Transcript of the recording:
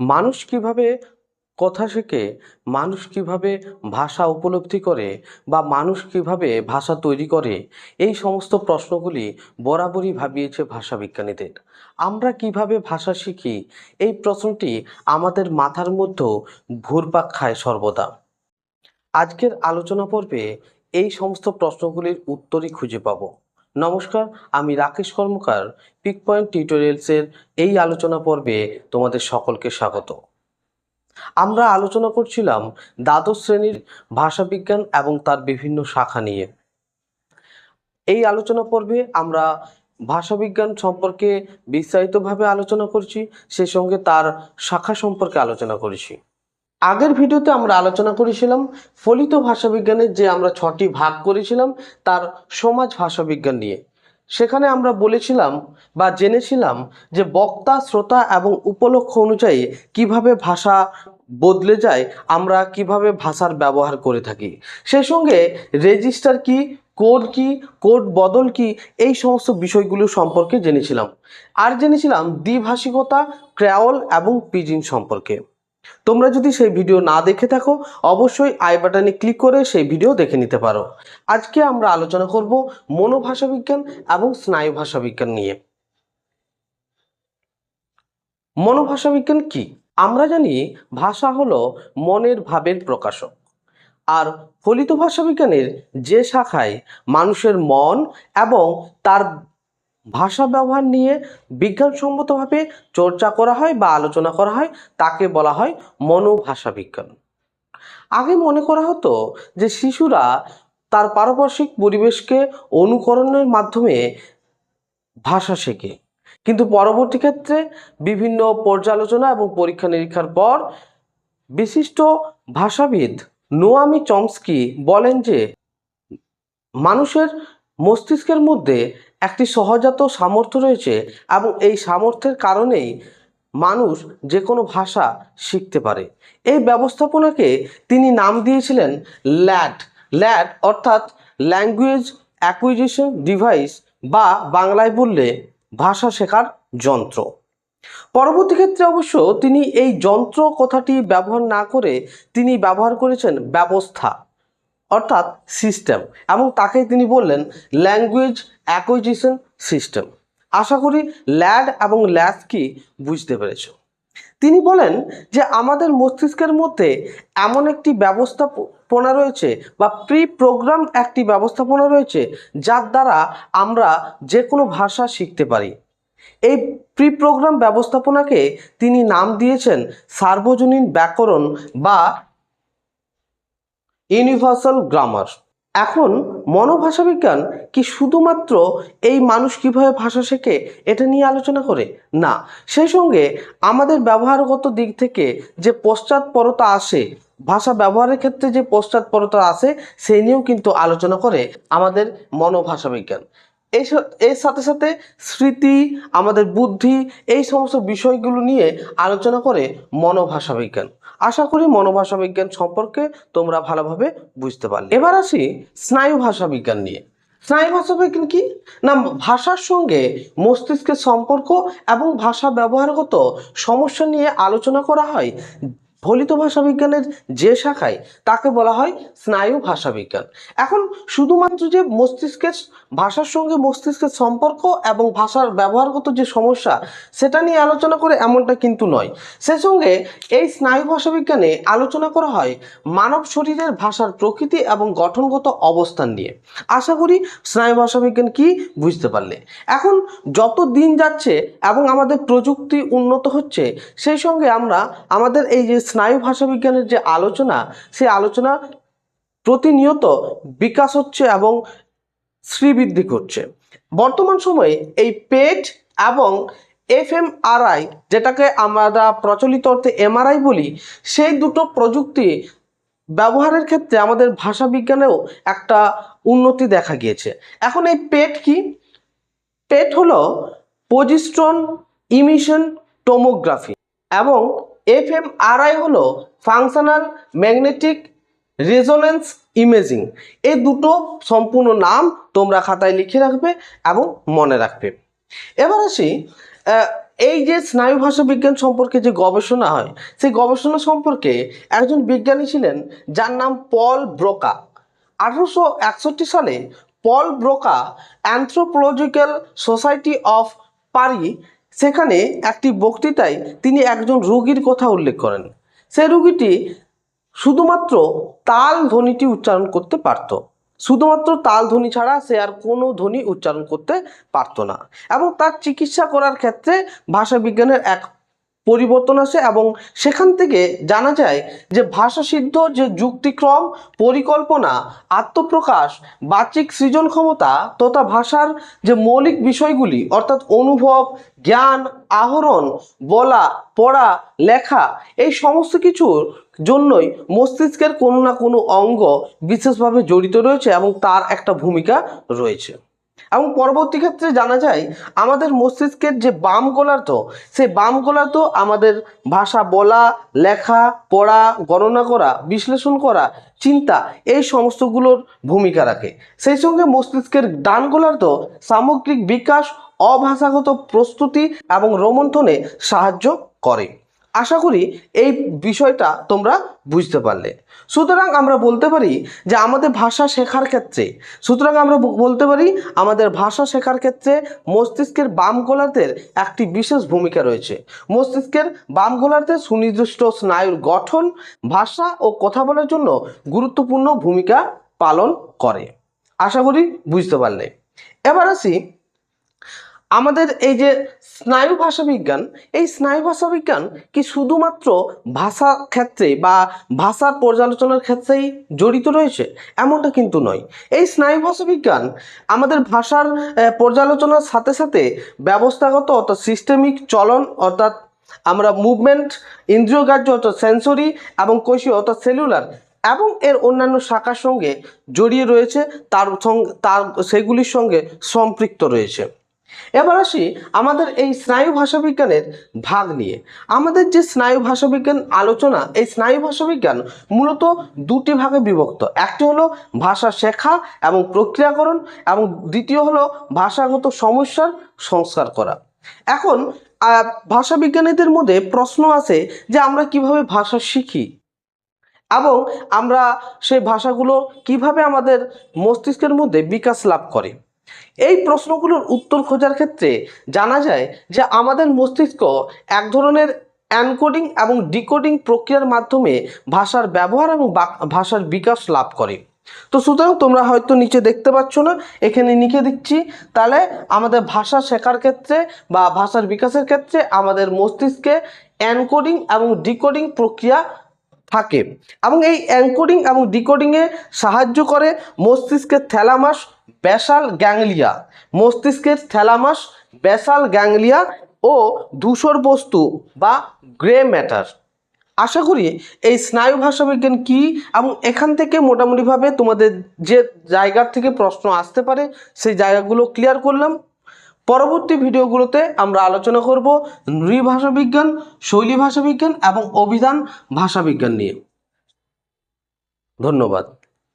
মানুষ কীভাবে কথা শেখে, মানুষ কীভাবে ভাষা উপলব্ধি করে বা মানুষ কীভাবে ভাষা তৈরি করে, এই সমস্ত প্রশ্নগুলি বরাবরই ভাবিয়েছে ভাষাবিজ্ঞানীদের। আমরা কীভাবে ভাষা শিখি, এই প্রশ্নটি আমাদের মাথার মধ্যেও ঘুরপাক খায় সর্বদা। আজকের আলোচনা পর্বে এই সমস্ত প্রশ্নগুলির উত্তরই খুঁজে পাব। নমস্কার, আমি রাকেশ কর্মকার। পিক পয়েন্ট টিউটোরিয়ালসের এই আলোচনা পর্বে তোমাদের সকলকে স্বাগত। আমরা আলোচনা করছিলাম দ্বাদশ শ্রেণির ভাষাবিজ্ঞান এবং তার বিভিন্ন শাখা নিয়ে। এই আলোচনা পর্বে আমরা ভাষাবিজ্ঞান সম্পর্কে বিস্তারিতভাবে আলোচনা করছি সেই সঙ্গে তার শাখা সম্পর্কে আলোচনা করেছি। আগের ভিডিওতে আমরা আলোচনা করেছিলাম ফলিত ভাষাবিজ্ঞানের যে আমরা ছটি ভাগ করেছিলাম, তার সমাজ ভাষাবিজ্ঞান নিয়ে। সেখানে আমরা বলেছিলাম বা জেনেছিলাম যে বক্তা, শ্রোতা এবং উপলক্ষ অনুযায়ী কীভাবে ভাষা বদলে যায়, আমরা কীভাবে ভাষার ব্যবহার করে থাকি। সেই সঙ্গে রেজিস্টার কি, কোড কি, কোড বদল কি, এই সমস্ত বিষয়গুলো সম্পর্কে জেনেছিলাম। আর জেনেছিলাম দ্বিভাষিকতা ক্র্যাওল এবং পিজিন সম্পর্কে। তোমরা যদি সেই ভিডিও না দেখে থাকো, অবশ্যই আই বাটনে ক্লিক করে সেই ভিডিও দেখে নিতে পারো। আজকে আমরা আলোচনা করব মনোভাষাবিজ্ঞান এবং স্নায়ু ভাষাবিজ্ঞান নিয়ে। মনোভাষাবিজ্ঞান কি? আমরা জানি ভাষা হলো মনের ভাবের প্রকাশক। আর ফলিত ভাষাবিজ্ঞানের যে শাখায় মানুষের মন এবং তার ভাষা ব্যবহার নিয়ে বিজ্ঞানসম্মতভাবে চর্চা করা হয় বা আলোচনা করা হয়, তাকে বলা হয় মনোভাষা বিজ্ঞান আগে মনে করা হতো যে শিশুরা তার পারিপার্শ্বিক পরিবেশকে অনুকরণের মাধ্যমে ভাষা শেখে। কিন্তু পরবর্তী ক্ষেত্রে বিভিন্ন পর্যালোচনা এবং পরীক্ষা নিরীক্ষার পর বিশিষ্ট ভাষাবিদ নোয়ামি চমস্কি বলেন যে, মানুষের মস্তিষ্কের মধ্যে একটি সহজাত সামর্থ্য রয়েছে এবং এই সামর্থ্যের কারণেই মানুষ যে কোনো ভাষা শিখতে পারে। এই ব্যবস্থাপনাকে তিনি নাম দিয়েছিলেন ল্যাড ল্যাড অর্থাৎ ল্যাঙ্গুয়েজ অ্যাকুইজিশন ডিভাইস বা বাংলায় বললে ভাষা শেখার যন্ত্র। পরবর্তী ক্ষেত্রে অবশ্য তিনি এই যন্ত্র কথাটি ব্যবহার না করে তিনি ব্যবহার করেছেন ব্যবস্থা। অর্থাৎ সিস্টেম এবং তাকেই তিনি বললেন ল্যাঙ্গুয়েজ অ্যাকুইজিশন সিস্টেম আশা করি ল্যাড এবং ল্যাস কি বুঝতে পেরেছ। তিনি বলেন যে আমাদের মস্তিষ্কের মধ্যে এমন একটি ব্যবস্থাপনা রয়েছে বা প্রি প্রোগ্রাম একটি ব্যবস্থাপনা রয়েছে যার দ্বারা আমরা যে কোনো ভাষা শিখতে পারি। এই প্রি প্রোগ্রাম ব্যবস্থাপনাকে তিনি নাম দিয়েছেন সার্বজনীন ব্যাকরণ বা ইউনিভার্সাল গ্রামার। এখন মনোভাষাবিজ্ঞান কি শুধুমাত্র এই মানুষ কীভাবে ভাষা শেখে এটা নিয়ে আলোচনা করে? না, সেই সঙ্গে আমাদের ব্যবহারগত দিক থেকে যে পশ্চাৎপরতা আসে, ভাষা ব্যবহারের ক্ষেত্রে যে পশ্চাৎপরতা আসে, সেই নিয়েও কিন্তু আলোচনা করে আমাদের মনোভাষাবিজ্ঞান। এর সাথে সাথে স্মৃতি, আমাদের বুদ্ধি, এই সমস্ত বিষয়গুলো নিয়ে আলোচনা করে মনোভাষা বিজ্ঞান আশা করি মনোভাষা বিজ্ঞান সম্পর্কে তোমরা ভালোভাবে বুঝতে পারলে। এবার আসি স্নায়ু ভাষা বিজ্ঞান নিয়ে। স্নায়ু ভাষা বিজ্ঞান কি? না, ভাষার সঙ্গে মস্তিষ্কের সম্পর্ক এবং ভাষা ব্যবহারগত সমস্যা নিয়ে আলোচনা করা হয় ফলিত ভাষা বিজ্ঞানের যে শাখায়, তাকে বলা হয় স্নায়ু ভাষা বিজ্ঞান এখন শুধুমাত্র যে মস্তিষ্কের ভাষার সঙ্গে মস্তিষ্কের সম্পর্ক এবং ভাষার ব্যবহারগত যে সমস্যা, সেটা নিয়ে আলোচনা করে এমনটা কিন্তু নয়। সে সঙ্গে এই স্নায়ু ভাষা বিজ্ঞানে আলোচনা করা হয় মানব শরীরের ভাষার প্রকৃতি এবং গঠনগত অবস্থান নিয়ে। আশা করি স্নায়ু ভাষা বিজ্ঞান কি বুঝতে পারলে। এখন যত দিন যাচ্ছে এবং আমাদের প্রযুক্তি উন্নত হচ্ছে, সেই সঙ্গে আমরা আমাদের এই যে স্নায়ু ভাষা বিজ্ঞানের যে আলোচনা, সেই আলোচনা প্রতিনিয়ত বিকাশ হচ্ছে এবং শ্রীবৃদ্ধি করছে। বর্তমান সময়ে এই পেট এবং এফ এম এফএমআরআই, যেটাকে আমরা প্রচলিত অর্থে এমআরআই বলি, সেই দুটো প্রযুক্তি ব্যবহারের ক্ষেত্রে আমাদের ভাষা বিজ্ঞানেও একটা উন্নতি দেখা গিয়েছে। এখন এই পেট কি? পেট হলো পজিস্ট্রন ইমিশন টোমোগ্রাফি এবং এফএমআরআই হলো ফাংশনাল ম্যাগনেটিক রেজোনেন্স ইমেজিং এই দুটো সম্পূর্ণ নাম তোমরা খাতায় লিখে রাখবে এবং মনে রাখবে। এবার আসি এই যে স্নায়ু ভাষা বিজ্ঞান সম্পর্কে যে গবেষণা হয়, সেই গবেষণা সম্পর্কে একজন বিজ্ঞানী ছিলেন যার নাম পল ব্রোকা। আঠারোশো একষট্টি সালে Paul Broca anthropological society of Paris সেখানে একটি বক্তৃতায় তিনি একজন রোগীর কথা উল্লেখ করেন। সে রুগীটি শুধুমাত্র তাল ধ্বনিটি উচ্চারণ করতে পারত। শুধুমাত্র তাল ধ্বনি ছাড়া সে আর কোনো ধ্বনি উচ্চারণ করতে পারত না। এবং তার চিকিৎসা করার ক্ষেত্রে ভাষাবিজ্ঞানের এক পরিবর্তন আসে এবং সেখান থেকে জানা যায় যে ভাষাসিদ্ধ যে যুক্তিক্রম, পরিকল্পনা, আত্মপ্রকাশ বাচিক সৃজন ক্ষমতা তথা ভাষার যে মৌলিক বিষয়গুলি, অর্থাৎ অনুভব, জ্ঞান, আহরণ, বলা, পড়া, লেখা, এই সমস্ত কিছুর জন্যই মস্তিষ্কের কোনো না কোনো অঙ্গ বিশেষভাবে জড়িত রয়েছে এবং তার একটা ভূমিকা রয়েছে। এবং পরবর্তী ক্ষেত্রে জানা যায়, আমাদের মস্তিষ্কের যে বাম গোলার্ধ সেই বাম গোলার্ধ আমাদের ভাষা বলা, লেখা, পড়া, গণনা করা, বিশ্লেষণ করা, চিন্তা, এই সমস্তগুলোর ভূমিকা রাখে। সেই সঙ্গে মস্তিষ্কের ডান গোলার্ধ সামগ্রিক বিকাশ, অভাষাগত প্রস্তুতি এবং রোমন্থনে সাহায্য করে। আশা করি এই বিষয়টা তোমরা বুঝতে পারলে। সুতরাং আমরা বলতে পারি যে আমাদের ভাষা শেখার ক্ষেত্রে, সুতরাং আমরা বলতে পারি আমাদের ভাষা শেখার ক্ষেত্রে মস্তিষ্কের বাম গোলার্ধের একটি বিশেষ ভূমিকা রয়েছে। মস্তিষ্কের বাম গোলার্ধের সুনির্দিষ্ট স্নায়ুর গঠন, ভাষা ও কথা বলার জন্য গুরুত্বপূর্ণ ভূমিকা পালন করে। আশা করি বুঝতে পারলে। এবার আসি আমাদের এই যে স্নায়ু ভাষা বিজ্ঞান, এই স্নায়ু ভাষা বিজ্ঞান কি শুধুমাত্র ভাষা ক্ষেত্রে বা ভাষার পর্যালোচনার ক্ষেত্রেই জড়িত রয়েছে? এমনটা কিন্তু নয়। এই স্নায়ু ভাষা বিজ্ঞান আমাদের ভাষার পর্যালোচনার সাথে সাথে ব্যবস্থাগত অর্থাৎ সিস্টেমিক চলন অর্থাৎ আমরা মুভমেন্ট ইন্দ্রিয়গ্রাহ্য অর্থাৎ সেন্সরি এবং কোষীয় অর্থাৎ সেলুলার এবং এর অন্যান্য শাখার সঙ্গে জড়িয়ে রয়েছে, তার সঙ্গে, তার, সেগুলির সঙ্গে সম্পৃক্ত রয়েছে। এবার আসি আমাদের এই স্নায়ু ভাষাবিজ্ঞানের ভাগ নিয়ে। আমাদের যে স্নায়ু ভাষাবিজ্ঞান আলোচনা, এই স্নায়ু ভাষাবিজ্ঞান মূলত দুটি ভাগে বিভক্ত। একটি হলো ভাষা শেখা এবং প্রক্রিয়াকরণ এবং দ্বিতীয় হলো ভাষাগত সমস্যার সংস্কার করা। এখন ভাষাবিজ্ঞানীদের মধ্যে প্রশ্ন আছে যে আমরা কীভাবে ভাষা শিখি এবং আমরা সেই ভাষাগুলো কীভাবে আমাদের মস্তিষ্কের মধ্যে বিকাশ লাভ করে। এই প্রশ্নগুলোর উত্তর খোঁজার ক্ষেত্রে জানা যায় যে আমাদের মস্তিষ্ক এক ধরনের অ্যানকোডিং এবং ডিকোডিং প্রক্রিয়ার মাধ্যমে ভাষার ব্যবহার এবং ভাষার বিকাশ লাভ করে। তো সুতরাং তোমরা হয়তো নিচে দেখতে পাচ্ছ না, এখানে লিখে দিচ্ছি, তাহলে আমাদের ভাষা শেখার ক্ষেত্রে বা ভাষার বিকাশের ক্ষেত্রে আমাদের মস্তিষ্কে অ্যানকোডিং এবং ডিকোডিং প্রক্রিয়া থাকে এবং এই অ্যাঙ্কোডিং এবং ডিকোডিংয়ে সাহায্য করে মস্তিষ্কের থ্যালামাস ব্যাসাল গ্যাংলিয়া। মস্তিষ্কের থ্যালামাস ব্যাসাল গ্যাংলিয়া ও ধূসর বস্তু বা গ্রে ম্যাটার। আশা করি এই স্নায়ু ভাষাবিজ্ঞান কী এবং এখান থেকে মোটামুটিভাবে তোমাদের যে জায়গার থেকে প্রশ্ন আসতে পারে, সেই জায়গাগুলো ক্লিয়ার করলাম। পরবর্তী ভিডিওগুলোতে আমরা আলোচনা করব নৃভাষাবিজ্ঞান শৈলী ভাষাবিজ্ঞান এবং অভিধান ভাষাবিজ্ঞান নিয়ে। ধন্যবাদ।